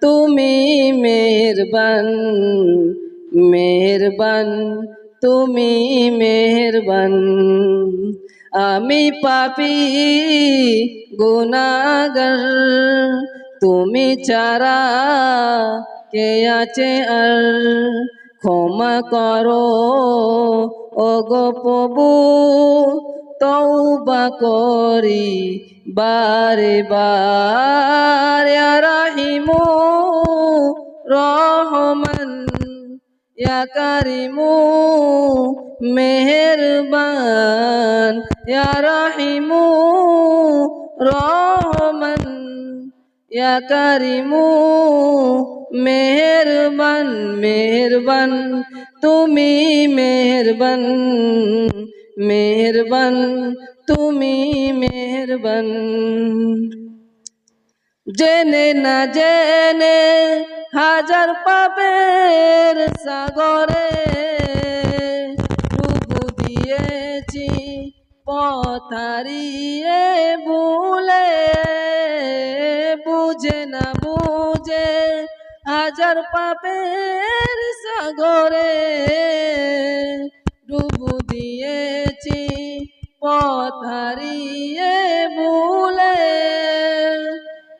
তুমি মেহরবান মেহরবান, তুমি মেহরবান। আমি পাপি গুনাগর তুমি চারা কে আছে আর? ক্ষমা করো ও গো প্রভু তৌবা করি বারে বার। রাহিমু রহমান, ইয়া কারিমু মেহেরবান। ইয়া রাহিমু রহমান, ইয়া কারিমু মেহেরবান। মেহেরবান, তুমি মেহেরবান। মেহেরবান, তুমি মেহেরবান। জেনে না জেনে হাজার পাপের সাগরে ডুবু দিয়েছি পথারিয়ে ভুলে। বুঝে না বুঝে হাজার পাপের সাগরে ডুবু দিয়েছি পথারিয়ে ভুলে।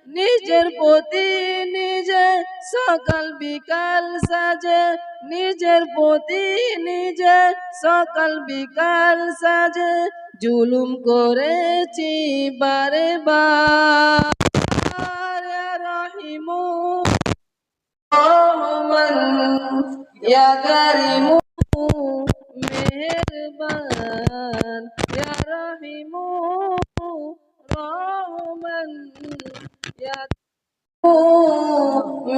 নিজের প্রতি নিজে সকাল বিকাল সাজে, নিজের প্রতি নিজে সকাল বিকাল সাজে। জুলুম করেছি বারে বার। রহিমু রহমান ইয়া রহমান ইয়া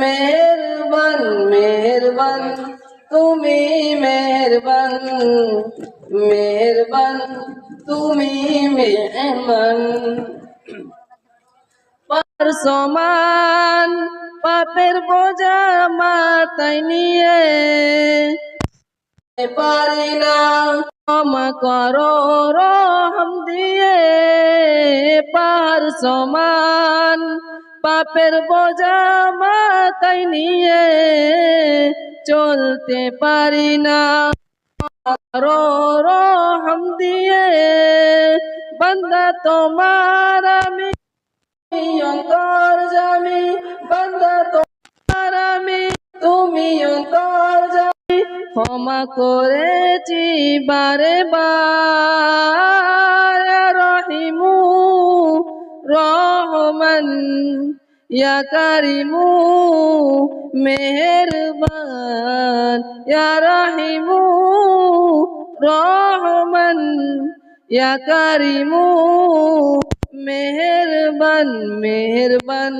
মেহরবান মেহরবান তুমি মেহরবান মেহরবান তুমি মেহরবান পার সমান পাপের বোঝা মাথায় নিয়ে পারি না ক্ষমা করো, রহম দিয়ে পার সমান। পাপের বোঝা মাথায় নিয়ে চলতে পারি না। করো, রহম দিয়ে বান্দা তোমার আমি অন্তর জামি, বান্দা তোমার আমি তুমি অন্তর ক্ষমা করেছি বারে বার রহিমু রহমান, ইয়া কারিমু মেহেরবান। ইয়া রহিমু রহমান, ইয়া কারিমু মেহেরবান। মেহেরবান,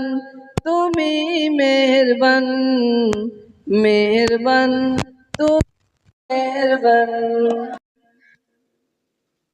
তুমি মেহেরবান মেহেরবান। তুমি মেহেরবান